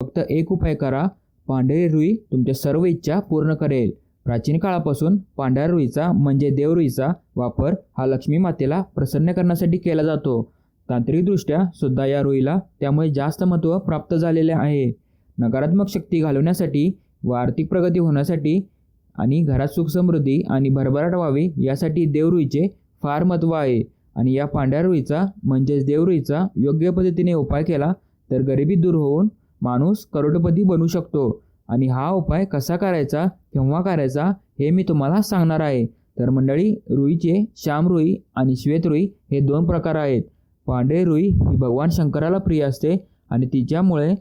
फक्त एक उपाय करा. पांढरी रुई तुमच्या सर्व इच्छा पूर्ण करेल. प्राचीन काळापासून पांढऱ्या रुईचा म्हणजे देवरुईचा वापर हा लक्ष्मी मातेला प्रसन्न करण्यासाठी केला जातो. तांत्रिकदृष्ट्या सुद्धा या रुईला त्यामुळे जास्त महत्त्व प्राप्त झालेले आहे. नकारात्मक शक्ती घालवण्यासाठी व आर्थिक प्रगती होण्यासाठी आणि घरात सुख समृद्धी आणि भरभराट व्हावी यासाठी देवरुईचे फार महत्त्व आहे. आणि या पांढऱ्या रुईचा म्हणजेच देवरुईचा योग्य पद्धतीने उपाय केला तर गरिबी दूर होऊन माणूस करोडपती बनू शकतो. आणि हा उपाय कसा करायचा केव्हा करायचा हे मी तुम्हाला सांगणार आहे. तर मंडळी रुईचे श्यामरुई आणि श्वेत रुई हे दोन प्रकार आहेत. पांढरे रुई ही भगवान शंकराला प्रिय असते आणि तिच्यामुळे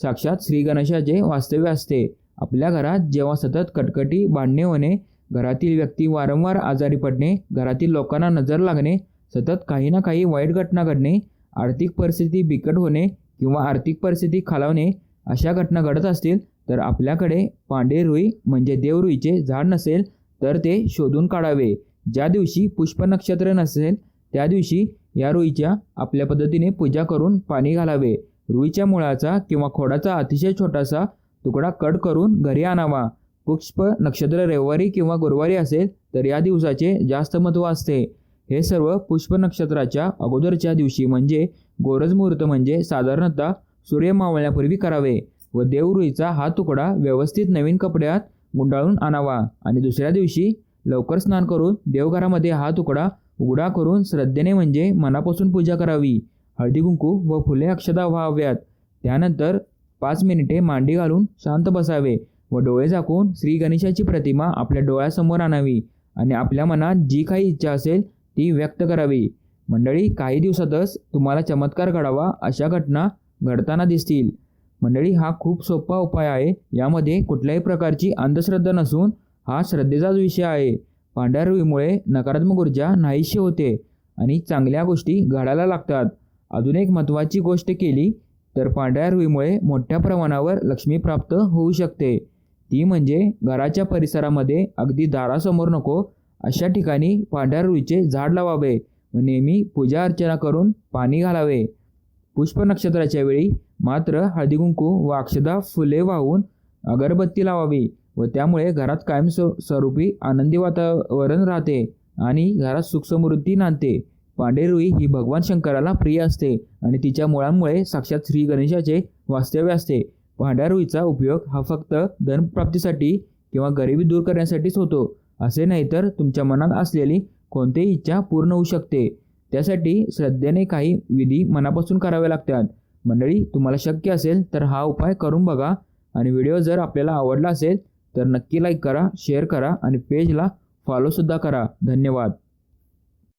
साक्षात श्री गणेशाचे वास्तव्य असते. आपल्या घरात जेव्हा सतत कटकटी भांडणे होणे घरातील व्यक्ती वारंवार आजारी पडणे घरातील लोकांना नजर लागणे सतत काही ना काही वाईट घटना घडणे आर्थिक परिस्थिती बिकट होणे किंवा आर्थिक परिस्थिती खालावणे अशा घटना घडत असतील तर आपल्याकडे पांढेरुई म्हणजे देवरुईचे झाड नसेल तर ते शोधून काढावे. ज्या दिवशी पुष्प नक्षत्र नसेल त्या दिवशी या रुईच्या आपल्या पद्धतीने पूजा करून पाणी घालावे. रुईच्या मुळाचा किंवा खोडाचा अतिशय छोटासा तुकडा कट करून घरी आणावा. पुष्प नक्षत्र रविवारी किंवा गुरुवारी असेल तर या दिवसाचे जास्त महत्त्व असते. हे सर्व पुष्प नक्षत्राच्या अगोदरच्या दिवशी म्हणजे गोरज मुहूर्त म्हणजे साधारणतः सूर्य मावळण्यापूर्वी करावे व देवरुईचा हा तुकडा व्यवस्थित नवीन कपड्यात गुंडाळून आणावा. आणि दुसऱ्या दिवशी लवकर स्नान करून देवघरामध्ये हा तुकडा उघडा करून श्रद्धेने म्हणजे मनापासून पूजा करावी. हळदी कुंकू व फुले अक्षता व्हाव्यात. त्यानंतर पाच मिनिटे मांडी घालून शांत बसावे व डोळे झाकून श्री गणेशाची प्रतिमा आपल्या डोळ्यासमोर आणावी. आणि आपल्या मनात जी काही इच्छा असेल ती व्यक्त करावी. मंडळी काही दिवसातच तुम्हाला चमत्कार घडावा अशा घटना घडताना दिसतील. मंडळी हा खूप सोपा उपाय आहे. यामध्ये कुठल्याही प्रकारची अंधश्रद्धा नसून हा श्रद्धेचाच विषय आहे. पांढऱ्या रुईमुळे नकारात्मक ऊर्जा नाहीशी होते आणि चांगल्या गोष्टी घडायला लागतात. अजून एक महत्त्वाची गोष्ट केली तर पांढऱ्या रुईमुळे मोठ्या प्रमाणावर लक्ष्मी प्राप्त होऊ शकते. ती म्हणजे घराच्या परिसरामध्ये अगदी दारासमोर नको अशा ठिकाणी पांढऱ्या रुईचे झाड लावावे व नेहमी पूजा अर्चना करून पाणी घालावे. पुष्प नक्षत्राच्या वेळी मात्र हळदीकुंकू व अक्षदा फुले वाहून अगरबत्ती लावावी व त्यामुळे घरात कायम स्व- स्वरूपी आनंदी वातावरण राहते आणि घरात सुखसमृद्धी नांदते. पांढरी रुई ही भगवान शंकराला प्रिय असते आणि तिच्या मुळांमुळे साक्षात श्री गणेशाचे वास्तव्य असते. पांढऱ्या रुईचा उपयोग हा फक्त धनप्राप्तीसाठी किंवा गरिबी दूर करण्यासाठीच होतो. असे नाही तर तुमच्या मनात असलेली कोणतीही इच्छा पूर्ण होऊ शकते. त्यासाठी श्रद्धेने काही विधी मनापासून कराव्या लागतात. मंडळी तुम्हाला शक्य असेल तर हा उपाय करून बघा आणि व्हिडिओ जर आपल्याला आवडला असेल तर नक्की लाईक करा शेअर करा आणि पेजला फॉलोसुद्धा करा. धन्यवाद.